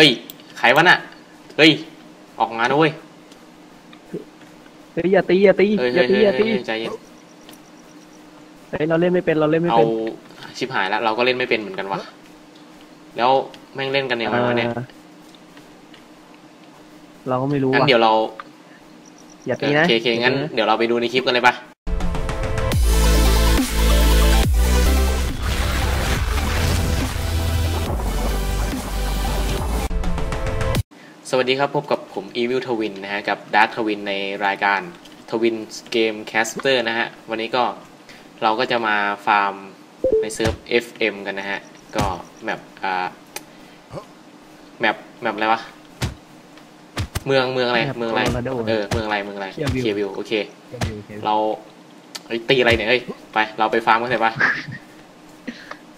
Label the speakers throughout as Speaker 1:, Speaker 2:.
Speaker 1: ฮ้ยใครวะน่ะเฮ้ย ออกมาด้วย
Speaker 2: เฮ้ยอย่าตีอย่าตี
Speaker 1: เฮ้ย
Speaker 2: อ
Speaker 1: เฮ้
Speaker 2: ย่ายตี
Speaker 1: เฮ้ย
Speaker 2: อย่าตี
Speaker 1: เฮ้ยใจเย็น
Speaker 2: เฮ้ยเราเล่นไม่เป็นเราเล่นไม่
Speaker 1: เอา
Speaker 2: เป็น
Speaker 1: ชิบหายแล้วเราก็เล่นไม่เป็นเหมือนกันวะแล้วแม่งเล่นกันยังไงวะเนี่ย
Speaker 2: ออเราก็ไม่รู้
Speaker 1: งั้น
Speaker 2: ว่ะ
Speaker 1: เดี๋ยวเรา
Speaker 2: อย่า
Speaker 1: เอ
Speaker 2: ตี
Speaker 1: อ
Speaker 2: นะ
Speaker 1: โอเคโอเคงั้นเดี๋ยวเราไปดูในคลิปกันเลยปะ สวัสดีครับ พบกับผม Evil Twin นะฮะ กับ Dark Twin ในรายการ Twin Game Caster นะฮะ วันนี้ก็เราก็จะมาฟาร์มในเซิร์ฟ FM กันนะฮะ ก็แมปอ่าแมปแมปอะไรวะ เมืองเมืองอะไร
Speaker 2: แมป
Speaker 1: เมืองอะไร
Speaker 2: Colorado
Speaker 1: เออ เมืองอะไร เมืองอะไร
Speaker 2: Clearview
Speaker 1: เควิว โอเค
Speaker 2: โอเคโอเค
Speaker 1: เราเฮ้ยตีอะไรเนี่ย เฮ้ย ไป เราไปฟาร์มกันเถอะปะ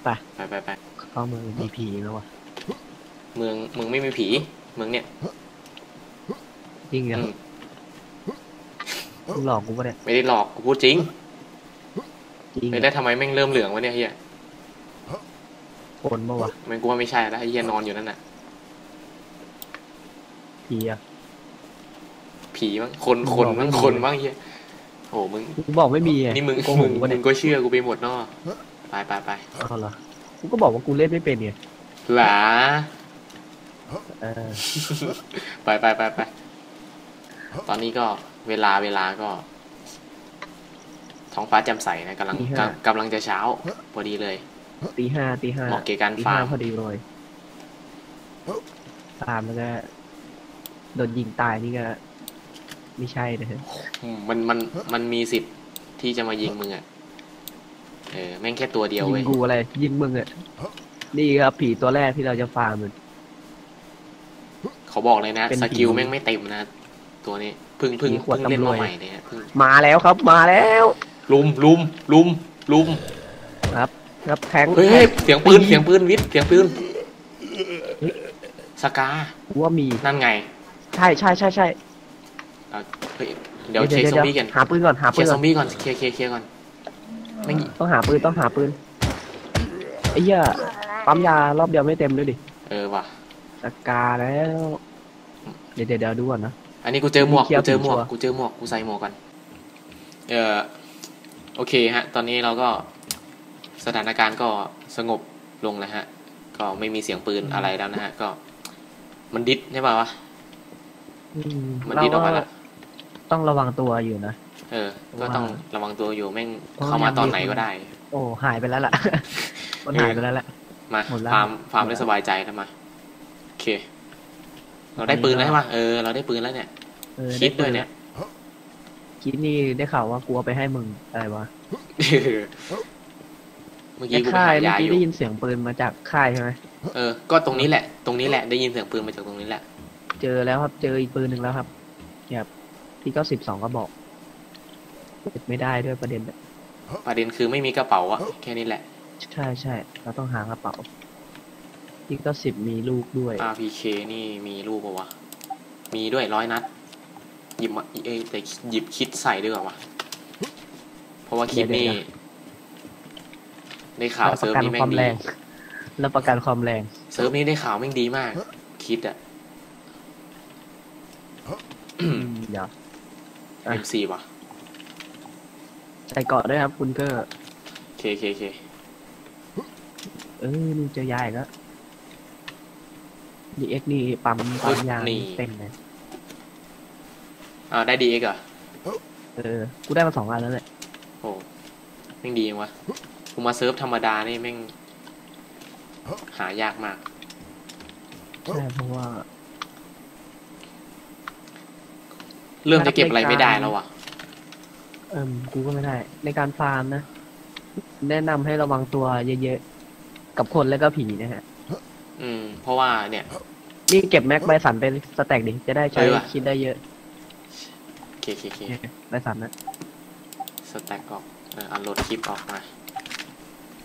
Speaker 2: ไป
Speaker 1: ไปไปไป
Speaker 2: เข้าเมืองดีพีแล้วว่ะ
Speaker 1: เมืองเมืองไม่มีผี เมืองเนี่ย
Speaker 2: จริงเหรอ
Speaker 1: อืม
Speaker 2: มึงหลอกกูปะเนี่ย
Speaker 1: ไม่ได้หลอกกูพูดจริง
Speaker 2: จริง
Speaker 1: ไม่ได้ทำไมแม่งเริ่มเหลืองวะเนี่ยเฮีย
Speaker 2: คนปะวะ
Speaker 1: แม่งกูว่าไม่ใช่แล้วไอ้เฮียนอนอยู่นั่นน่ะ
Speaker 2: ผีอะ
Speaker 1: ผีมั้งคน
Speaker 2: มึง
Speaker 1: คน
Speaker 2: บอกไม่
Speaker 1: มั้ง
Speaker 2: มี
Speaker 1: คนมั้งเฮียโอ้มึง
Speaker 2: กูบอกไม่มีไง
Speaker 1: นี่มึง
Speaker 2: โกห
Speaker 1: มึ
Speaker 2: ก
Speaker 1: ง
Speaker 2: กูปะ
Speaker 1: มึ
Speaker 2: เนี่ย
Speaker 1: งก็เชื่อกูไปหมดเนาะไปไปไป
Speaker 2: เอาเหรอกูก็บอกว่ากูเล่นไม่เป็นไง
Speaker 1: หลา
Speaker 2: เออ
Speaker 1: ไปไปไปไป ตอนนี้ก็เวลาเวลาก็ ท้องฟ้าแจ่มใสนะกำลังกำกำลังจะเช้า พอดีเลย
Speaker 2: ตีห้าตีห้า
Speaker 1: เหมาะแก่การ
Speaker 2: ตี
Speaker 1: ฟา
Speaker 2: ห้า
Speaker 1: ร์ม
Speaker 2: พอดีเลยฟาร์มแล้วก็โดนยิงตายนี่ก็ไม่ใช่นะฮะ
Speaker 1: อืมมันมันมันมีสิทธิ์ที่จะมายิงมึงอะ เออ แม่งแค่ตัวเดียว
Speaker 2: ยิ
Speaker 1: เว้ย
Speaker 2: งกูอะไรยิงมึงอะนี่ครับผีตัวแรกที่เราจะฟาร์มมัน
Speaker 1: เขาบอกเลยนะ
Speaker 2: เป็น
Speaker 1: สกิล
Speaker 2: ผี
Speaker 1: แม่งไม่เต็มนะ ตัวนี้เพึ่งเพึ่ง
Speaker 2: ผีขวด
Speaker 1: เพึ่งเล่น
Speaker 2: ตำรว
Speaker 1: มา
Speaker 2: จ
Speaker 1: ใหม่เนี่ยฮะเพิ่ง
Speaker 2: มาแล้วครับมาแล้ว
Speaker 1: ลุมลุมลุมลุม
Speaker 2: ครับแทง
Speaker 1: เฮ้ยเฮ้ยเสียงปืนเสียงปืนวิทย์เสียงปืนสกา
Speaker 2: กูว่ามี
Speaker 1: นั่นไง
Speaker 2: ใช่ใช่ใช่ใช่
Speaker 1: เอาเฮ้ยเดี๋ยวเช็คซอมบี้กัน
Speaker 2: หาปืนก่อนหา
Speaker 1: เค
Speaker 2: ปื
Speaker 1: ลีย
Speaker 2: น
Speaker 1: ร์ซ
Speaker 2: ก่
Speaker 1: อ
Speaker 2: อน
Speaker 1: มบี้ก่อนเคลียร์เคลียร์เคลียร์ก่อนแม่ง
Speaker 2: ต้องหาปืนต้องหาปืนไอ้เหี้ยปั๊มยารอบเดียวไม่เต็มด้วยดิ
Speaker 1: เออว่ะ
Speaker 2: สกาแล้ว เดี๋ยวเดี๋ยวเดี๋ยวดูก่อนนะ
Speaker 1: อันนี้กูเจอหมวก
Speaker 2: เคลียร์
Speaker 1: กูเจอหมวก
Speaker 2: ผีชัวร์
Speaker 1: กูเจอหมวก กูใส่หมวกกันเออโอเคฮะ ตอนนี้เราก็สถานการณ์ก็สงบลงแล้วฮะ ก็ไม่มีเสียงปืนอะไรแล้วนะฮะ ก็ มันดิดใช่ป่าวะ
Speaker 2: อื
Speaker 1: มัน
Speaker 2: เรา
Speaker 1: ดิดออก
Speaker 2: ก็
Speaker 1: มาละ
Speaker 2: ต้องระวังตัวอยู่นะ
Speaker 1: เออ ก็ต้องระวังตัวอยู่แม่ง
Speaker 2: เพราะ
Speaker 1: เข้ามา
Speaker 2: ยัง
Speaker 1: ตอน
Speaker 2: มี
Speaker 1: ไหน
Speaker 2: คน
Speaker 1: ก็ได้
Speaker 2: โอ้ หายไปแล้วล่ะ มันหายไปแล้วแหละ
Speaker 1: มา
Speaker 2: หมดแล้ว
Speaker 1: ฟาร์มฟาร์มได้สบายใจแล้วมาโอ เค เราได้ปืนแล้วใช่ปะเออ เราได้ปืนแล้วเนี่ย
Speaker 2: เออ
Speaker 1: คิดด้วยเนี่ย
Speaker 2: คิดนี่ได้ข่าวว่ากูเอาไปให้มึงอะไรวะ
Speaker 1: เมื่อ
Speaker 2: ไอ้
Speaker 1: กี้กูไป
Speaker 2: ค่าย
Speaker 1: หา
Speaker 2: เมื่อยา
Speaker 1: อ
Speaker 2: กี้
Speaker 1: ยู่
Speaker 2: ได้ยินเสียงปืนมาจากค่ายใช่ไหม
Speaker 1: เออ ก็ตรงนี้แหละ ตรงนี้แหละ ได้ยินเสียงปืนมาจากตรงนี้แหละ
Speaker 2: เจอแล้วครับเจออีกปืนหนึ่งแล้วครับเนี่ยครับที่เก้าสิบสองก็บอกเก็บไม่ได้ด้วยประเด็นเนี่ย
Speaker 1: ประเด็นคือไม่มีกระเป๋าอะแค่นี้แหละ
Speaker 2: ใช่ใช่เราต้องหากระเป๋า ที่เก้าสิบมีลูกด้วย
Speaker 1: RPK นี่มีรูปปะวะ มีด้วยร้อยนัด หยิบมาเอ้ยแต่หยิบคิดใส่ดีกว่าวะ เพราะว่าคิดนี่ได้ข่าว
Speaker 2: รับป
Speaker 1: เซิ
Speaker 2: ระ
Speaker 1: ร์ฟ
Speaker 2: กัน
Speaker 1: นี้แม่
Speaker 2: ควางม
Speaker 1: ดี
Speaker 2: แรงรับประกันความแรง
Speaker 1: เซิร์ฟนี้ได้ข่าวแม่งดีมาก คิดอะ
Speaker 2: อืมเดี๋ยวอะ
Speaker 1: M4 ว่ะ
Speaker 2: ใส่เกาะด้วยครับ คุณก็
Speaker 1: เคเคเค
Speaker 2: เออนี่เจอยาอีกแล้ว ดีเอ็กนี่ปั๊มปั๊มยางเต็มเลย
Speaker 1: อ่าได้ดีเอ็กอะ
Speaker 2: เออ กูได้มาสองอันแล้วแหละ
Speaker 1: โอ้แม่งดีจังวะกูมาเซิร์ฟธรรมดานี่แม่งหายากมาก
Speaker 2: ใช่เพราะว่า
Speaker 1: เริ่มจะเก็บอะไรไม่ได้แล้วอะ
Speaker 2: เออกูก็ไม่ได้ ในการฟาร์มนะ แนะนำให้ระวังตัวเยอะๆ กับคนแล้วก็ผีนะฮะ
Speaker 1: อืม เพราะว่าเนี่ย
Speaker 2: นี่เก็บแม็กใบสันไปสแต็กดิ จะได้ใช้
Speaker 1: เออว่ะ
Speaker 2: คิดได้เยอะ
Speaker 1: เคเคเค
Speaker 2: ใบสันนะ
Speaker 1: สแต็กออกเอออันโหลดคลิปออกมา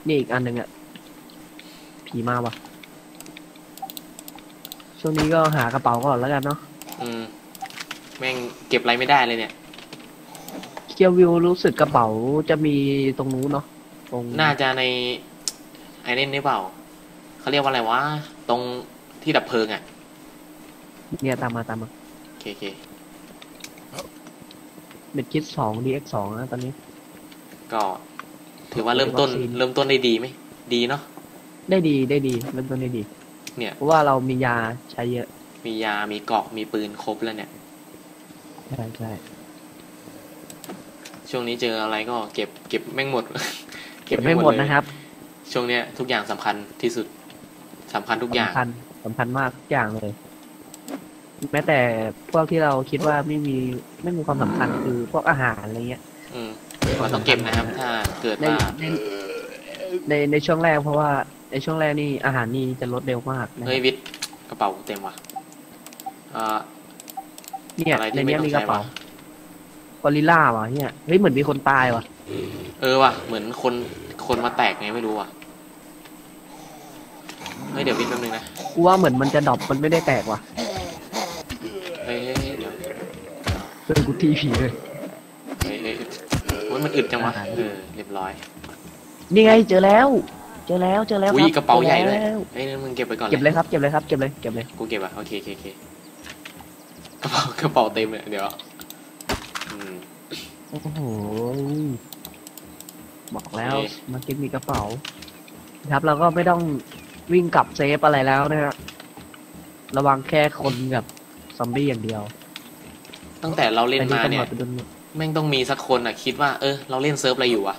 Speaker 2: นี่อีกอันหนึ่งอะผีมาวะช่วงนี้ก็หากระเป๋าก่อนแล้วกันเนาะ
Speaker 1: อืม แม่งเก็บอะไรไม่ได้เลยเนี่ย
Speaker 2: เคียววิวรู้สึกกระเป๋าจะมีตรงนู้นเนาะตรง
Speaker 1: น่าจะใน ไอ้นี่นี่เปล่า เขาเรียกว่าอะไรวะ ตรง ที่ดับเพลิงอะ
Speaker 2: เนี่ยตามมาตามมา
Speaker 1: โอเคโอเค
Speaker 2: เม็ดคิดสองดีเอ็กสองนะตอนนี้
Speaker 1: ก็ถือว่าเริ่มต้น
Speaker 2: วัคซีน
Speaker 1: เริ่มต้นได้ดีไหมดีเนาะ
Speaker 2: ได้ดีได้ดี เริ่มต้นได้ดี
Speaker 1: เนี่ย
Speaker 2: เพราะว่าเรามียาใช้เยอะ
Speaker 1: มียามีเกราะมีปืนครบแล้วเนี่ย
Speaker 2: ใช่ใช่
Speaker 1: ช่วงนี้เจออะไรก็เก็บเก็บแม่งหมด
Speaker 2: เก็บไม่หมด
Speaker 1: เลย
Speaker 2: นะครับ
Speaker 1: ช่วงเนี้ยทุกอย่างสำคัญที่สุดสำคัญทุกอย่าง
Speaker 2: สำคัญสำคัญมากทุกอย่างเลย แม้แต่พวกที่เราคิดว่าไม่มีไม่มีความสำคัญคือพวกอาหารอะไรเงี้ย
Speaker 1: อืมมันต้องเก็บนะครับ ถ้าเกิด
Speaker 2: ใน
Speaker 1: ว่า
Speaker 2: ในในในช่วงแรกเพราะว่าในช่วงแรกนี่อาหารนี่จะลดเร็วมากนะ
Speaker 1: เฮ้ยวิทย์กระเป๋าเต็มว่ะอ่า
Speaker 2: เนี่ย
Speaker 1: อะไรที่
Speaker 2: ในเนี้ย
Speaker 1: ไม่ต้อง
Speaker 2: มีกระเป๋า
Speaker 1: ใช้วะ
Speaker 2: กอริลล่าว่ะเนี่ยเฮ้ยเหมือนมีคนตายว่ะ
Speaker 1: เออว่ะเหมือนคนคนมาแตกไงไม่รู้ว่ะ เฮ้ยเดี๋ยววิทย์แป๊บนึงนะ
Speaker 2: กูว่าเหมือนมันจะดรอปมันไม่ได้แตกว่ะ
Speaker 1: เฮ้ยเฮ้ยเฮ้ยเดี๋ยว
Speaker 2: เพื่อนกูทีผีเลย
Speaker 1: เฮ้ยเฮ้ยโอ้ยมันอึดจังวะ
Speaker 2: อาหาร
Speaker 1: เออเรียบร้อย
Speaker 2: นี่ไงเจอแล้ว เจอแล้วเจอแล้ว
Speaker 1: อุ้ย
Speaker 2: คบ
Speaker 1: กระเป๋าใหญ่เลย
Speaker 2: จอแว
Speaker 1: เฮ้ยนั่นมึงเก็บไปก่อน
Speaker 2: เก็บเลยครับเก็บเลยครับเก็บเลยเก็บเลย
Speaker 1: กูเก็บอะโอเคโอเคโอเคกระเป๋ากระเป๋าเต็มเลยเดี๋ยวอืม
Speaker 2: โอ้โหบอกแล้ว
Speaker 1: โอเค
Speaker 2: มาเก็ตมีกระเป๋า ครับเราก็ไม่ต้อง วิ่งกลับเซฟอะไรแล้วนะฮะระวังแค่คนกับซอมบี้อย่างเดียว
Speaker 1: ตั้งแต่เราเล่นมาเนี่ย
Speaker 2: อัตำรวจไปโดน
Speaker 1: แม่งต้องมีสักคนอะ คิดว่า เออ เราเล่นเซิร์ฟอะไรอยู่วะ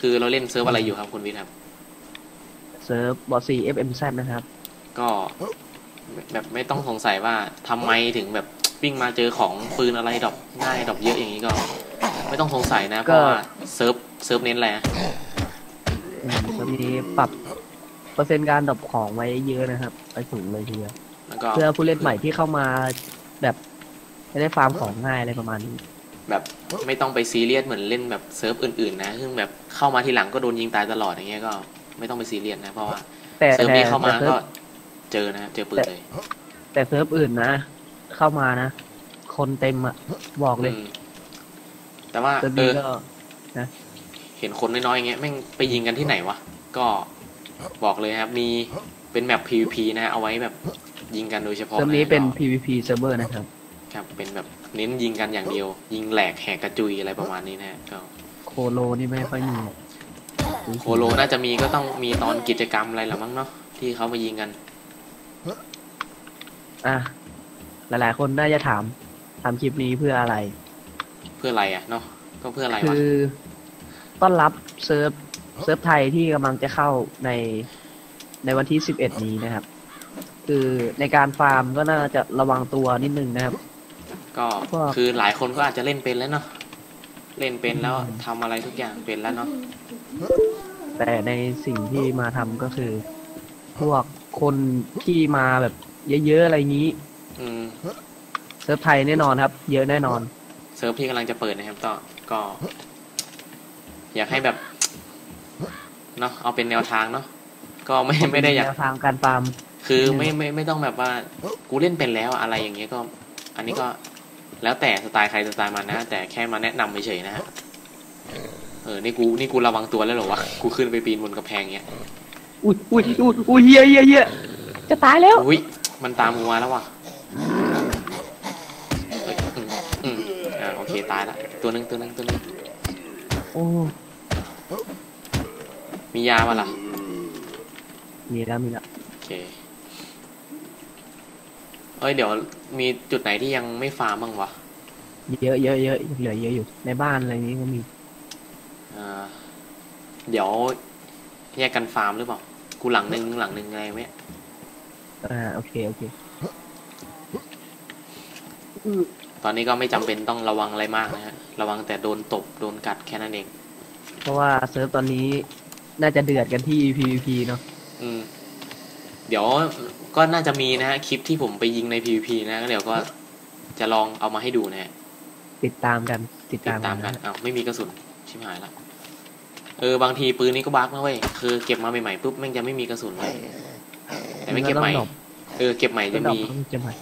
Speaker 1: คือเราเล่นเซิร์ฟอะไรอยู่ครับคุณวิทย์ครับ
Speaker 2: เซิร์ฟบอสซี่ FMZ นะครับ
Speaker 1: ก็แบบไม่ต้องสงสัยว่าทำไมถึงแบบวิ่งมาเจอของปืนอะไรดรอปง่ายดรอปเยอะอย่างนี้ก็ ไม่ต้องสงสัยนะเพราะว่าเซิร์ฟเซิร์ฟเน้นอะไรอะ
Speaker 2: อืมจะมีปรับ เปอร์เซ็นต์การดรอปของไว้เยอะนะครับไปสูงเลยทีเดียว
Speaker 1: แล้วก็
Speaker 2: เพื่อผู้เล่นใหม่ที่เข้ามาแบบจะได้ฟาร์มของง่ายอะไรประมาณนี้
Speaker 1: แบบไม่ต้องไปซีเรียสเหมือนเล่นแบบเซิร์ฟอื่นๆนะซึ่งแบบเข้ามาทีหลังก็โดนยิงตายตลอดอย่างเงี้ยก็ไม่ต้องไปซีเรียสนะเพราะว่า
Speaker 2: แต่
Speaker 1: เซิร์ฟ
Speaker 2: แต่
Speaker 1: นี้เข้ามา
Speaker 2: แต่เซิ
Speaker 1: ก็
Speaker 2: ร์ฟ
Speaker 1: เจอนะเจอปืนเลย
Speaker 2: แต่เซิร์ฟอื่นนะ เข้ามานะ คนเต็มอะบอกเลย
Speaker 1: อืมแต่ว่า
Speaker 2: เซิร์ฟ
Speaker 1: เอ
Speaker 2: นี้
Speaker 1: อ
Speaker 2: ก็
Speaker 1: เห็นคนน้อยๆอย่างเงี้ยแม่งไปยิงกันที่ไหนวะก็ บอกเลยครับมีเป็นแมป PVP นะเอาไว้แบบยิงกันโดยเฉพาะ
Speaker 2: เซิร์ฟนี้เป็น
Speaker 1: ก็
Speaker 2: PVP เซิร์ฟเวอร์นะครับ
Speaker 1: ครับเป็นแบบเน้นยิงกันอย่างเดียว ยิงแหลกแหกกระจุยอะไรประมาณนี้นะฮะก็
Speaker 2: โคโลนี่ไม่ค่อยมี
Speaker 1: โคโลน่าจะมีก็ต้องมีตอนกิจกรรมอะไรหรือมั้งเนาะที่เขามายิงกัน
Speaker 2: อะ หลายๆ คนน่าจะถามทำคลิปนี้เพื่ออะไร
Speaker 1: เพื่ออะไรอะเนาะก็เพื่ออะไร
Speaker 2: คื
Speaker 1: วะ
Speaker 2: อต้อนรับเซิร์ฟ เซิร์ฟไทยที่กำลังจะเข้าในในวันที่11นี้นะครับ คือในการฟาร์มก็น่าจะระวังตัวนิดนึงนะครับ
Speaker 1: ก็
Speaker 2: พวก
Speaker 1: คือหลายคนก็อาจจะเล่นเป็นแล้วเนาะเล่นเป็นแล้ว
Speaker 2: อืม
Speaker 1: ทำอะไรทุกอย่างเป็นแล้วเนาะ
Speaker 2: แต่ในสิ่งที่มาทำก็คือ พวกคนที่มาแบบเยอะๆอะไรงี้
Speaker 1: อืม
Speaker 2: เซิร์ฟไทยแน่นอนครับ เยอะแน่นอน
Speaker 1: เซิร์ฟที่กำลังจะเปิดนะครับก็ก็ อยากให้แบบ เนาะเอาเป็นแนวทางเนาะก็ไม่ไม่ได้อยาก
Speaker 2: แนวทางการฟาร์ม
Speaker 1: คือ
Speaker 2: อืม
Speaker 1: ไม่ไม่ไม่ต้องแบบว่ากูเล่นเป็นแล้วอะไรอย่างเงี้ยก็ อันนี้ก็แล้วแต่สไตล์ใครสไตล์มันนะ แต่แค่มาแนะนำเฉยๆนะฮะเออนี่กูนี่กูระวังตัวแล้วเหรอวะกูขึ้นไปปีนบนกระแพงเงี้ย
Speaker 2: อุ้ยอุ้ยอุ้ยอุ้ยเฮียเฮียเฮียจะตายแล้ว
Speaker 1: อุ้ยมันตามกูมาแล้วว่ะเฮ้ยอืมอืมอ่าโอเคตายละตัวหนึงตัวหนึงตัวหนึง
Speaker 2: โอ้
Speaker 1: มียาปะล่ะ
Speaker 2: มีแล้วมีแล้ว
Speaker 1: โอเค เอ้ยเดี๋ยวมีจุดไหนที่ยังไม่ฟาร์มบ้างวะ
Speaker 2: เยอะเยอะเยอะเหลือเยอะอยู่ ในบ้านอะไรนี้ก็มี
Speaker 1: อ่า เดี๋ยวแยกกันฟาร์มหรือเปล่า กูหลังหนึ่งหลังหนึ่งอะไรไหม
Speaker 2: อ่าโอเคโอเค
Speaker 1: ตอนนี้ก็ไม่จำเป็นต้องระวังอะไรมากนะฮะ ระวังแต่โดนตบโดนกัดแค่นั้นเอง
Speaker 2: เพราะว่าเซิร์ฟตอนนี้ น่าจะเดือดกันที่ PVP เนาะ
Speaker 1: อืม เดี๋ยวก็น่าจะมีนะฮะคลิปที่ผมไปยิงใน PVP นะก็เดี๋ยวก็จะลองเอามาให้ดูนะฮะ
Speaker 2: ติดตามกันติด
Speaker 1: ติด
Speaker 2: ตาม
Speaker 1: ตามกัน
Speaker 2: นะ
Speaker 1: อ้าวไม่มีกระสุนชิบหายละเออบางทีปืนนี้ก็บั๊กนะเว้ยคือเก็บมาใหม่ๆปุ๊บแม่งจะไม่มีกระสุนเลยแต่ไม่เก็บใหม่
Speaker 2: ต้องดรอป
Speaker 1: เออเก็บใหม่
Speaker 2: ต้อ
Speaker 1: จะ
Speaker 2: งดรอป
Speaker 1: มี
Speaker 2: ต้องเก็บใหม่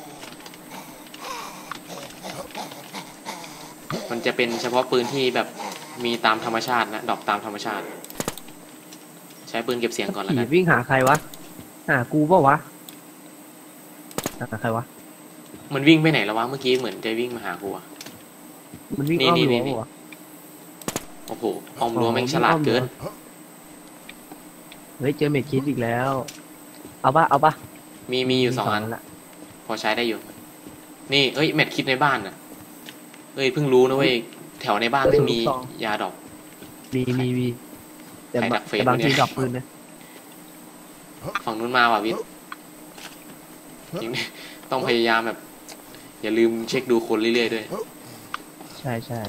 Speaker 1: มันจะเป็นเฉพาะปืนที่แบบมีตามธรรมชาตินะดรอปตามธรรมชาติใช้ปืนเก็บเสียงก่อนแล้ว
Speaker 2: ผี
Speaker 1: กัน
Speaker 2: วิ่งหาใครวะหากูเปล่าวะหาใครวะ
Speaker 1: มันวิ่งไปไหนแล้ววะเมื่อกี้เหมือนจะวิ่งมาหากูอะ
Speaker 2: มันวิ่ง
Speaker 1: นี่
Speaker 2: อ้อม
Speaker 1: นี่
Speaker 2: รั้ว
Speaker 1: นี่
Speaker 2: เหรอ
Speaker 1: โอ้โหออมรั้วแม่งฉลาดเกิน
Speaker 2: เฮ้ยเจอเม็ดคิดอีกแล้ว เอาปะเอาปะ
Speaker 1: มีมีอยู่สองอัน
Speaker 2: ละ
Speaker 1: พอใช้ได้อยู่ นี่ เอ้ยแมทคิดในบ้านน่ะ เอ้ยเพิ่งรู้นะเว้ย แถวในบ้านไม่มียาดอก
Speaker 2: มีมีมี แต่
Speaker 1: ใคร
Speaker 2: บา
Speaker 1: ดักเฟซ
Speaker 2: แต่บาง
Speaker 1: วะเนี่
Speaker 2: ที
Speaker 1: ย
Speaker 2: ดอกปืนนะ
Speaker 1: ฝั่งนู้นมาว่ะวิทย์จริงต้องพยายามแบบ อย่าลืมเช็คดูคนเรื่อยๆด้วย
Speaker 2: ใช่ใช่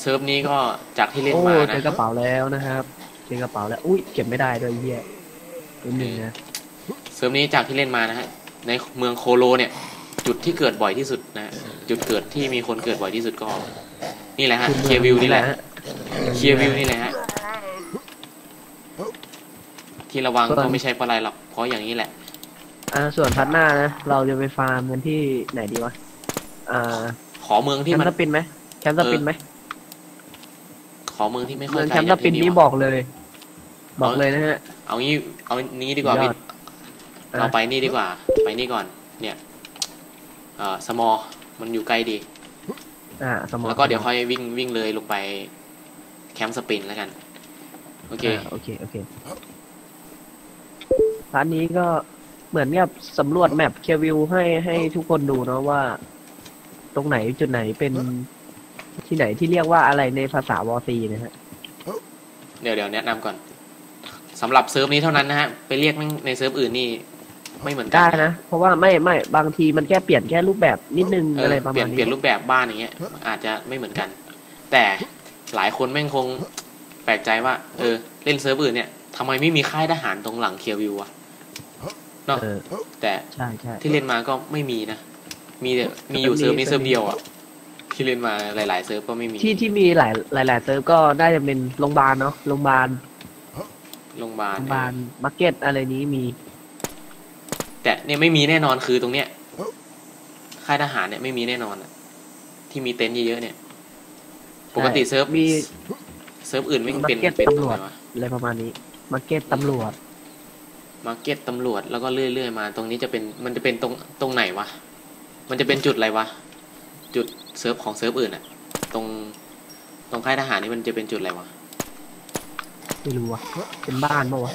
Speaker 1: เซิร์ฟนี้ก็จากที่เล่น
Speaker 2: โอ้
Speaker 1: มา
Speaker 2: เจ
Speaker 1: นะ
Speaker 2: อกระเป๋าแล้วนะครับเจอกระเป๋าแล้วอุ้ยเก็บไม่ได้ด้วยเฮียนิดนึงนะ
Speaker 1: เซิร์ฟนี้จากที่เล่นมานะฮะในเมืองโคโลเนี่ย จุดที่เกิดบ่อยที่สุดนะจุดเกิดที่มีคนเกิดบ่อยที่สุดก็ นี่แหละฮะ
Speaker 2: คุณ
Speaker 1: เคียร์วิวนี่แหละ
Speaker 2: ฮะ
Speaker 1: เคียร์วิวนี่แหละฮะที่ระวังก็ไม่ใช่เพราะอะไรหรอกเพราะอย่างนี้แหละ
Speaker 2: อ่าส่วนพัดหน้านะ เราจะไปฟาร์มกันที่ไหนดีวะอ่า
Speaker 1: ขอเมือง
Speaker 2: แค
Speaker 1: ที่
Speaker 2: ม
Speaker 1: มัน
Speaker 2: ป์สปินไหมแคมป์สปินไหม
Speaker 1: ขอเมืองที่ไม่ค่อ
Speaker 2: เมื
Speaker 1: ย
Speaker 2: อง
Speaker 1: ไกล
Speaker 2: แคมป์ส
Speaker 1: จาก
Speaker 2: ปิน
Speaker 1: ที่
Speaker 2: นี่
Speaker 1: นี่
Speaker 2: บ
Speaker 1: วะ
Speaker 2: อกเลย บอกเลยนะฮะ
Speaker 1: เอางี้เอานี้ดีกว่า
Speaker 2: สุดย
Speaker 1: วิ
Speaker 2: อ
Speaker 1: ท
Speaker 2: ด
Speaker 1: ย์
Speaker 2: อะ
Speaker 1: เราไปนี่ดีกว่า ไปนี่ก่อน เนี่ย เอ่อสมอ มันอยู่ใกล้ดี
Speaker 2: อ่าสมอง
Speaker 1: แล้วก็เดี๋ยวค่อยวิ่งวิ่งเลยลงไป แคมป์สปรินแล้วกัน โอเค
Speaker 2: อ่าโอเค โอเคร้านนี้ก็เหมือนกับสำรวจแมปเควิวให้ให้ทุกคนดูเนาะว่า ตรงไหนจุดไหนเป็นที่ไหนที่เรียกว่าอะไรในภาษาวอซีนะฮะ
Speaker 1: เดี๋ยวเดี๋ยวแนะนำก่อนสำหรับเซิร์ฟนี้เท่านั้นนะฮะ ไปเรียกแม่งในเซิร์ฟอื่นนี่ไม่เหมือนกั
Speaker 2: ได้นะเพราะว่าไม่ไม่บางทีมันแค่เปลี่ยนแค่รูปแบบนิดนึง
Speaker 1: เอ
Speaker 2: อะไร
Speaker 1: อ
Speaker 2: ประ
Speaker 1: เปลี่
Speaker 2: มายณ
Speaker 1: น
Speaker 2: นี้
Speaker 1: เปลี่ยนรูปแบบบ้านอย่างเงี้ยอาจจะไม่เหมือนกัน แต่ หลายคนแม่งคงแปลกใจว่า เออ เล่นเซิร์ฟอื่นเนี่ยทำไมไม่มีค่ายทหารตรงหลังเคียร์วิวอะเนาะ
Speaker 2: เออ
Speaker 1: แต่
Speaker 2: ใช่ใช่
Speaker 1: ที่เล่นมาก็ไม่มีนะ มีแต่มีอยู่เซิร์ฟนี้เซิร์ฟเดียวอะที่เล่นมาหลาย ๆ เซิร์ฟก็ไม่มี
Speaker 2: ที่ที่มีหลายหลายหลายเซิร์ฟก็น่าจะเป็นโรงพยาบาลเนาะโรงพยาบาล
Speaker 1: โรงพยาบาล
Speaker 2: โรงพยาบาลมาร์เก็ตอะไรนี้มี
Speaker 1: แต่เนี่ยไม่มีแน่นอนคือตรงเนี้ยค่ายทหารเนี่ยไม่มีแน่นอนอะที่มีเต็นท์เยอะๆเนี่ย ปกติเซิร์ฟ
Speaker 2: มี
Speaker 1: เซิร์ฟอื่นไม่งเป็น
Speaker 2: Market
Speaker 1: เป็น
Speaker 2: ตำรวจ
Speaker 1: อะไรวะ
Speaker 2: อะไรประมาณนี้มาร์เก็ตตำรวจ
Speaker 1: มาร์เก็ตตำรวจแล้วก็เรื่อยๆมา ตรงนี้จะเป็นมันจะเป็นตรงตรงไหนวะ มันจะเป็นจุดอะไรวะ จุดเซิร์ฟของเซิร์ฟอื่นอะตรงตรงค่ายทหารนี่มันจะเป็นจุดอะไรวะ
Speaker 2: ไม่รู้วะเป็นบ้านปะวะ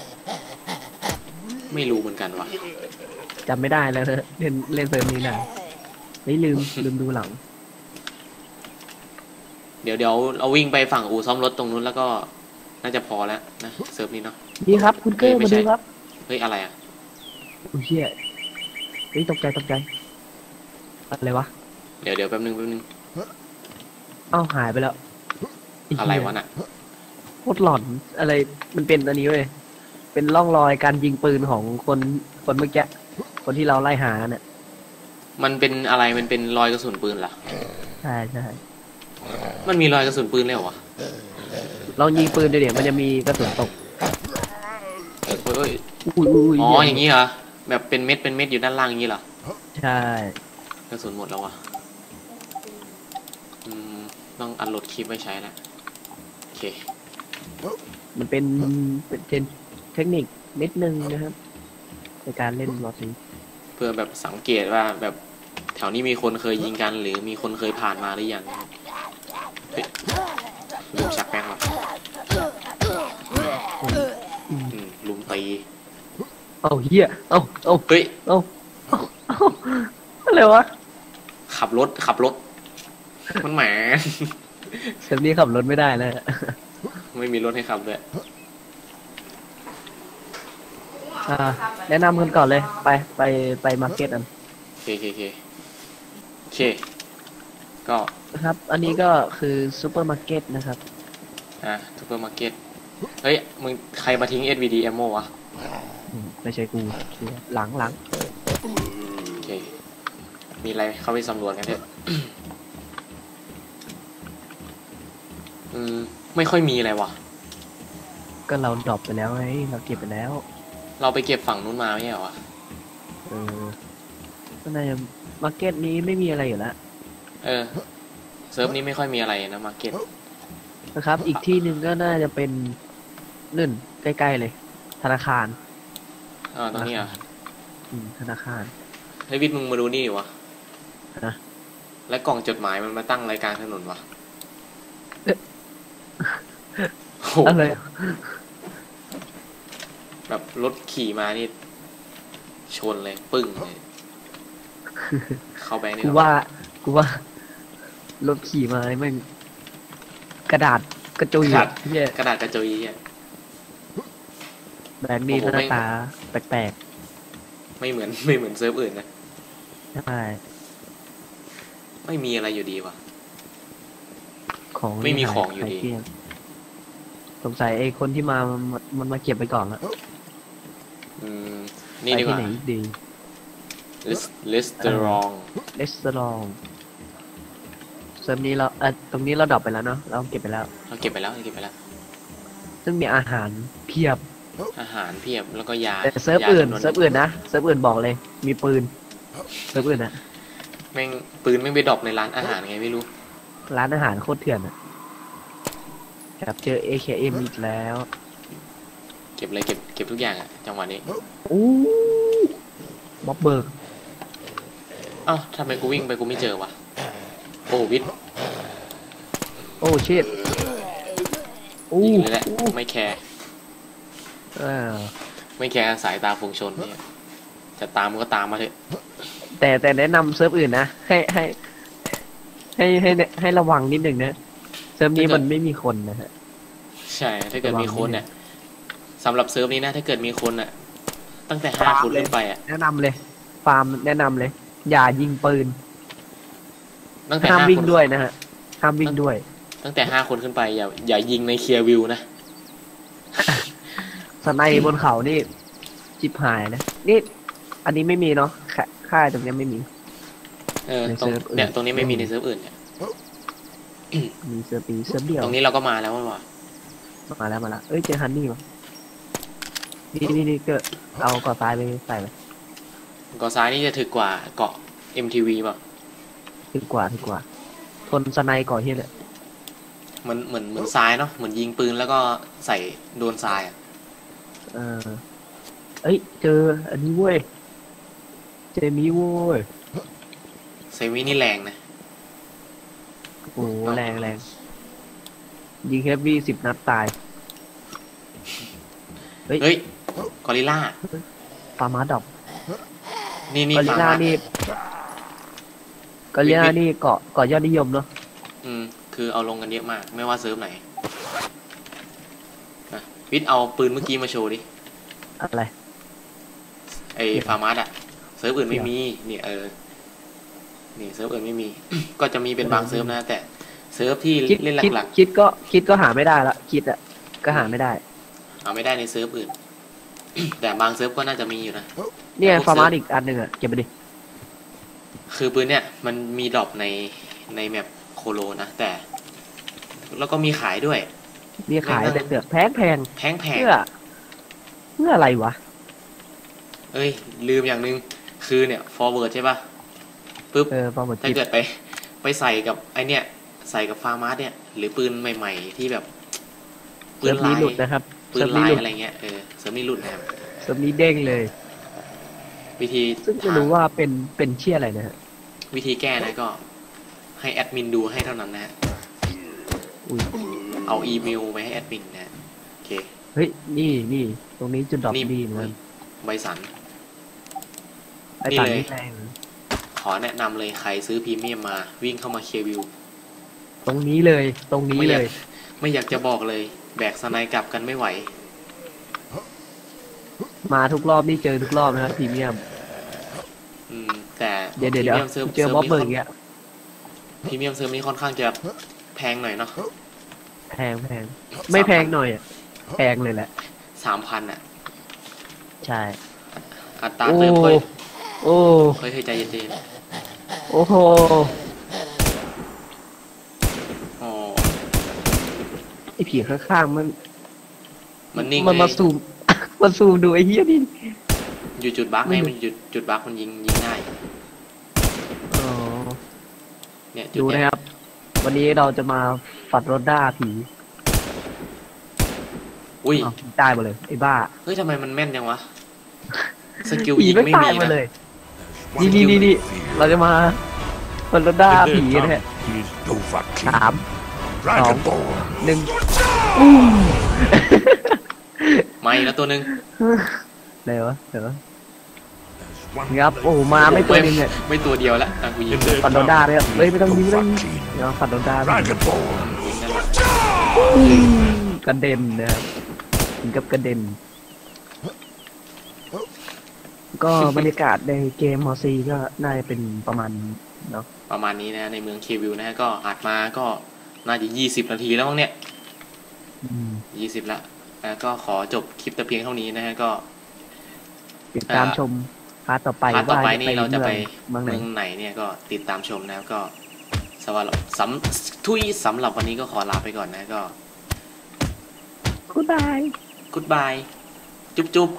Speaker 1: ไม่รู้เหมือนกันวะ
Speaker 2: จำไม่ได้แล้วนะเล่นเล่นเซิร์ฟนี้นะไม่ลืมลืมดูหลัง
Speaker 1: เดี๋ยวเดี๋ยวเราวิ่งไปฝั่งอู่ซ่อมรถตรงนู้นแล้วก็น่าจะพอแล้วนะเซิร์ฟนี้เนาะ
Speaker 2: นี่ครับ คุณเกอร์
Speaker 1: เอ้ยไม่
Speaker 2: มา
Speaker 1: ใช่
Speaker 2: ดูครับ
Speaker 1: เฮ้ยอะไรอะ
Speaker 2: อุ้ยเชี่ยเฮ้ยตกใจตกใจอะไรวะ
Speaker 1: เดี๋ยวเดี๋ยวแป๊บนึงแป๊บนึง
Speaker 2: เอ้าหายไปแล้วเหี้ย
Speaker 1: อะไรวะน่ะ
Speaker 2: โคตรหลอนอะไรมันเป็นอันนี้เว้ยเป็นร่องรอยการยิงปืนของคนคนเมื่อกี้คนที่เราไล่หาเนี่ย
Speaker 1: มันเป็นอะไรมันเป็นรอยกระสุนปืนเหรอ
Speaker 2: ใช่ใช่
Speaker 1: มันมีรอยกระสุนปืนเลยเหรอวะ
Speaker 2: ลองยิงปืนดูเดี๋ยวมันจะมีกระสุนตก
Speaker 1: เอ้ยเอ้ย
Speaker 2: อุ้ยอุ้ยอุ้ย
Speaker 1: อ๋อ
Speaker 2: เหี้
Speaker 1: อย่างนี้เหรอแบบเป็นเม็ดเป็นเม็ดอยู่ด้านล่างอย่างนี้เหรอ
Speaker 2: ใช่
Speaker 1: กระสุนหมดแล้ววะอืมต้องอัดโหลดคลิปไว้ใช้แล้วโอเค
Speaker 2: มันเป็นเป็นเทนเทคนิคนิดนึงนะครับ ในการเล่นบอสซี
Speaker 1: เพื่อแบบสังเกตว่าแบบแถวนี้มีคนเคยยิงกันหรือมีคนเคยผ่านมาหรือยัง เฮ้ยลุมชักแป้งวะ
Speaker 2: อืม
Speaker 1: ลุมตี
Speaker 2: เอาเฮียเอาเอา
Speaker 1: เฮ้ย
Speaker 2: เอาเอาเอาอะไรวะ
Speaker 1: ขับรถขับรถ มันแหม
Speaker 2: เซฟนี้ขับรถไม่ได้แล้ว
Speaker 1: ไม่มีรถให้ขับด้วย
Speaker 2: อ่า แนะนำกันก่อนเลย ไปไปไปมาร์เก็ตอัน
Speaker 1: โอเคโอเคโอเคโอเคก็
Speaker 2: นะครับ อันนี้ก็คือซูเปอร์มาร์เก็ตนะครับ
Speaker 1: อะซูเปอร์มาร์เก็ต เฮ้ย มึงใครมาทิ้ง SVD ammo วะ
Speaker 2: อืมไม่ใช่กูหลังหลัง
Speaker 1: โอเค มีอะไรเข้าไปสำรวจกันเถอะอืม ไม่ค่อยมีอะไรวะ
Speaker 2: ก็เราดรอปไปแล้วไงเราเก็บไปแล้ว
Speaker 1: เราไปเก็บฝั่งนู้นมาไม่ใช่เหรอวะ
Speaker 2: เออก็ในมาร์เก็ตนี้ไม่มีอะไรอยู่แล้ว
Speaker 1: เออ เซิร์ฟนี้ไม่ค่อยมีอะไรนะมาร์เก็ต
Speaker 2: นะครับ อีกที่หนึ่งก็น่าจะเป็นนึ่นใกล้ๆเลย ธนาคาร
Speaker 1: อ่าตรงนี้เหรอะ
Speaker 2: อืมธนาคาร
Speaker 1: ฮ้ยวิทย์มึงมาดูนี่ดิวะ
Speaker 2: ฮะ
Speaker 1: แล้วกล่องจดหมายมันมาตั้งรายกลารถนนวะ
Speaker 2: เอ๊ะ
Speaker 1: โอ้โห
Speaker 2: อะไร
Speaker 1: แบบรถขี่มานี่ ชนเลย ปึ้งเลย เข้าไปนี่
Speaker 2: กูว่า กูว่า รถขี่มาไม่งกระดาษกระจุยกระดาษ เหี้ย
Speaker 1: กระดาษกระจุยอะ
Speaker 2: แบงค์นี้หน้าตาแปลกๆ
Speaker 1: ไม่เหมือนไม่เหมือนเซิร์ฟอื่นนะ
Speaker 2: ๆใช่
Speaker 1: ไม่มีอะไรอยู่ดีว่ะ
Speaker 2: ของ
Speaker 1: ไม่มีของอยู่ดี
Speaker 2: สงสัยไอ้คนที่มามันมาเก็บไปก่อนละ
Speaker 1: อืม นี่ดีก่ว่า
Speaker 2: ไหนดี
Speaker 1: ลิสลิสเตอรอง
Speaker 2: เลสซอลอง เซิร์ฟนี้เราเออตรงนี้เราดรอปไปแล้วเนาะเราเก็บไปแล้ว
Speaker 1: เราเก็บไปแล้วเราเก็บไปแล้ว
Speaker 2: ซึ่งมีอาหารเพียบ
Speaker 1: อาหารเพียบแล้วก็ยา
Speaker 2: แต่เซิร์ฟ
Speaker 1: ยา
Speaker 2: อื่น
Speaker 1: จำว
Speaker 2: เซิร์ฟอื่นนะเซิร์ฟอื่นบอกเลย มีปืนเซิร์ฟอื่นนะ
Speaker 1: แม่งปืนแม่งไปดรอปในร้านอาหารไงไม่รู้
Speaker 2: ร้านอาหารโคตรเถื่อนอะครับเจอ AKM อีกแล้ว
Speaker 1: เก็บเลยเก็บเก็บทุกอย่างอะจังหวะนี้
Speaker 2: อู้บ๊อบเบิร์ก
Speaker 1: เอ้าทำไมกูวิ่งไปกูไม่เจอวะ โอ้วิทย์
Speaker 2: โอ้ชิตอู้
Speaker 1: ยิงเลยแหละ
Speaker 2: อู้
Speaker 1: ไม่แคร์
Speaker 2: เออ
Speaker 1: ไม่แคร์สายตาฝูงชนเนี่ยจะตามก็ตามมาเถอะ
Speaker 2: แต่แต่แนะนำเซิร์ฟอื่นนะ ให้ให้ให้ให้ให้ระวังนิดหนึ่งนะเซิร์ฟนี้มันไม่มีคนนะฮะ
Speaker 1: ใช่ ถ้าเกิด
Speaker 2: ระวัง
Speaker 1: มีคน
Speaker 2: นิดนึง
Speaker 1: เนี่ยสำหรับเซิร์ฟนี้นะ ถ้าเกิดมีคนอะ ตั้งแต่ห้า
Speaker 2: ฟาร์ม
Speaker 1: คน
Speaker 2: เลย
Speaker 1: ขึ้นไปอะ
Speaker 2: แนะนำเลย ฟาร์มแนะนำเลย อย่ายิงปืน
Speaker 1: ตั้งแต่
Speaker 2: ห้าม
Speaker 1: ห้า
Speaker 2: วิ่ง
Speaker 1: คน
Speaker 2: ด้วยนะฮะห้ามวิ่งด้วย
Speaker 1: ตั้งแต่ห้าคนขึ้นไปอย่าอย่ายิงในเคลียร์วิวนะ
Speaker 2: สไนบนเขานี่จิบหายนะ นี่ อันนี้ไม่มีเนาะค่าค่ายตรงเนี้ยไม่มี
Speaker 1: เออ
Speaker 2: ใน
Speaker 1: ตรง
Speaker 2: เซิร์ฟอื่น
Speaker 1: เนี่ยตรงนี้ไม่มีในเซิร์ฟอื่นเนี่ย
Speaker 2: มีเซิร์ฟปีเซิร์ฟเดียว
Speaker 1: ตรงนี้เราก็มาแล้วว่ะ
Speaker 2: มาแล้วมาแล้วเอ้ยเจอฮันนี่วะนี่นี่นี่ก็เอาก่อทรายไปใส่ไป
Speaker 1: เกาะซ้ายนี่จะถึกกว่าเกาะ MTV ป่ะ
Speaker 2: ถึงกว่าถึงกว่า ทนสไนก่อเฮียเลย
Speaker 1: เหมือนเหมือนเหมือนทรายเนาะเหมือนยิงปืนแล้วก็ใส่โดนทรายอะ
Speaker 2: เออเอ้ย เจออันนี้เว้ย เจอมีเว้ย
Speaker 1: เซมินี่แรงนะ
Speaker 2: โอ้โหแรงแรงยิงแค่วีสิบนัดตาย เฮ้ย
Speaker 1: เฮ้ยกอริลล่า
Speaker 2: ฟาร์มาดอก
Speaker 1: นี่นี่
Speaker 2: กอริล
Speaker 1: ฟัง
Speaker 2: ลา
Speaker 1: นะ
Speaker 2: นี่ กอริลลานี่เกาะเกาะยอดนิยมเนาะ
Speaker 1: อืม คือเอาลงกันเยอะมาก ไม่ว่าเซิร์ฟไหนนะวิทย์เอาปืนเมื่อกี้มาโชว์ดิ
Speaker 2: อะไร
Speaker 1: ไอ้ฟาร์มาสอะเซิร์ฟอื่นไม่มีเนี่ยเออนี่เซิร์ฟอื่นไม่มี ก็จะมีเป็นบางเซิร์ฟนะ แต่เซิร์ฟที่
Speaker 2: คิด
Speaker 1: เล่น
Speaker 2: คิด
Speaker 1: หลัก
Speaker 2: คิดก็คิดก็หาไม่ได้ละคิดอะก็หาไม่ได้
Speaker 1: ๆเอาไม่ได้ในเซิร์ฟอื่น แต่บางเซิร์ฟก็น่าจะมีอยู่นะ
Speaker 2: เนี่ย
Speaker 1: พวก
Speaker 2: ฟาร์มา
Speaker 1: เซิร์ฟ
Speaker 2: อีกอันหนึ่งอะเก็บไปดิ
Speaker 1: คือปืนเนี่ยมันมีดรอปในในแมปโคโลนะแต่ แล้วก็มีขายด้วย
Speaker 2: นี่ขาย
Speaker 1: ไม่ได้
Speaker 2: แต่เสือกแพงแพง
Speaker 1: แพงแพง
Speaker 2: เพื่อเพื่ออะไรวะ
Speaker 1: เอ้ย ลืมอย่างหนึงคือเนี่ย forward ใช่ปะปุ๊บ
Speaker 2: เออฟาร์มา
Speaker 1: ถ้า
Speaker 2: จิบ
Speaker 1: เกิดไป ไปใส่กับไอเนี่ย ใส่กับฟาร์มาสเนี่ย หรือปืนใหม่ ๆ ที่แบบปื
Speaker 2: เซิร์
Speaker 1: น
Speaker 2: ฟนี้
Speaker 1: ลาย
Speaker 2: หลุดนะครับ
Speaker 1: ปื
Speaker 2: เซิ
Speaker 1: น
Speaker 2: ร์ฟนี้
Speaker 1: ลาย
Speaker 2: หลุด
Speaker 1: อะไรเงี้ยเออเสริมนี่หลุดนะครับ
Speaker 2: เซิร์ฟนี้เด้งเลย
Speaker 1: วิธี
Speaker 2: ซึ่งไม่รู้ว่าเป็นเป็นเชี่ยอะไรนะฮะ
Speaker 1: วิธีแก้นะก็ ให้แอดมินดูให้เท่านั้นนะฮะ
Speaker 2: อุ้ย
Speaker 1: เอาอีเมลไปให้แอดมินนะฮะโอเค
Speaker 2: เฮ้ยนี่นี่ตรงนี้จุดดรอป
Speaker 1: นี่
Speaker 2: ดีเหมือนกัน
Speaker 1: ใบสัน
Speaker 2: ไอ้
Speaker 1: นี่
Speaker 2: ตัน
Speaker 1: เลย
Speaker 2: นี่แรง
Speaker 1: ขอแนะนำเลยใครซื้อพรีเมียมมา วิ่งเข้ามาเคลียร์วิว
Speaker 2: ตรงนี้เลย ตรงนี้
Speaker 1: ไม่อ
Speaker 2: เลยา
Speaker 1: ยกไม่อยากจะบอกเลย แบกสไนกลับกันไม่ไหว
Speaker 2: มาทุกรอบนี่เจอทุกรอบนะครับพรีเมียม
Speaker 1: อืมแต่
Speaker 2: เดี๋ยวเดี๋ยวเดี๋ยว
Speaker 1: พรีมีมซิร์ฟ
Speaker 2: เจอบ๊อบเบิร์ก
Speaker 1: นี้
Speaker 2: เงี้ย
Speaker 1: พรีเมียมเซิร์ฟนี้ค่อนข้างจะแพงหน่อยเนาะ
Speaker 2: แพงแพงไม่แพงหน่อยอะแพงเลยแหละ
Speaker 1: สามพันอะ
Speaker 2: ใช่
Speaker 1: อัตรา
Speaker 2: โอ้
Speaker 1: เติมเฮ้ย
Speaker 2: โอ้
Speaker 1: เฮ้ยเฮ้ยใจเย็น
Speaker 2: โอ้โห
Speaker 1: ๆอ๋อ
Speaker 2: ไอผีข้างๆมัน
Speaker 1: มันนิ่ง
Speaker 2: มัน
Speaker 1: เล
Speaker 2: มายซูม มันซูมดูไอ้เหี้ยนี่
Speaker 1: อยู่จุดบั๊ก
Speaker 2: ไม่
Speaker 1: ไง
Speaker 2: รู้
Speaker 1: มันจุดจุดบั๊กมันยิงยิงง่าย
Speaker 2: อ๋อ
Speaker 1: เนี่ยจุด
Speaker 2: ดู
Speaker 1: เนี้
Speaker 2: นะ
Speaker 1: ย
Speaker 2: ครับ วันนี้เราจะมาฝัดรถด้าผี
Speaker 1: อุ้ย
Speaker 2: อ้าวตายหมดเลยไอ้บ้า
Speaker 1: เฮ้ยทำไมมันแม่นจังวะสกิล
Speaker 2: ผี
Speaker 1: ยิง
Speaker 2: ไม่
Speaker 1: ไม่
Speaker 2: ตาย
Speaker 1: มี
Speaker 2: มา
Speaker 1: นะ
Speaker 2: เลยนี่นี่นี่นี่เราจะมาคนรถด้าผีนะฮะ
Speaker 3: is Dovahkiin.
Speaker 2: สาม
Speaker 3: Dragonborn.
Speaker 2: หนึ่ง
Speaker 1: มาอีกแล้วตัวหนึ่ง
Speaker 2: เดี๋ยววะเดี๋ยววะ
Speaker 3: There's one
Speaker 2: ครับโอ้โหมาไม่ตัวหนึงเนี่ย
Speaker 1: ไม่ตัวเดียวละอะกูยิง
Speaker 3: in the
Speaker 2: ฟันโดนด้าเลยอะเฮ้ยไม่ต้องยิงไม่ต้องยิง
Speaker 3: Dovahkiin.
Speaker 2: เดี๋ยวฟันโดนด้า
Speaker 3: Dragonborn.
Speaker 1: ยิงนั่นแหละ
Speaker 2: กระเด็นนะครับถึงกับกระเด็น ก็บรรยากาศในเกมมอซีก็น่าจะเป็นประมาณนี้เนาะ
Speaker 1: ประมาณนี้นะ ในเมืองเควิลนะฮะก็อัดมาก็น่าจะยี่สิบนาทีแล้วมั้งเนี่ย
Speaker 2: อืม
Speaker 1: ยี่สิบละ แล้วก็ขอจบคลิปแต่เพียงเท่านี้นะฮะก็
Speaker 2: ติดตาม
Speaker 1: อ่า
Speaker 2: ชมพาร์ทต่อไป
Speaker 1: พาร์ทต่อไป
Speaker 2: ว่
Speaker 1: นี่เราจะไป
Speaker 2: เมืองไหน
Speaker 1: เมืองไหนเนี่ยก็ติดตามชมนะครับก็สำหรับสำทุยสำหรับวันนี้ก็ขอลาไปก่อนนะก็
Speaker 2: กูตาย
Speaker 1: goodbye จุ๊บจุ๊บ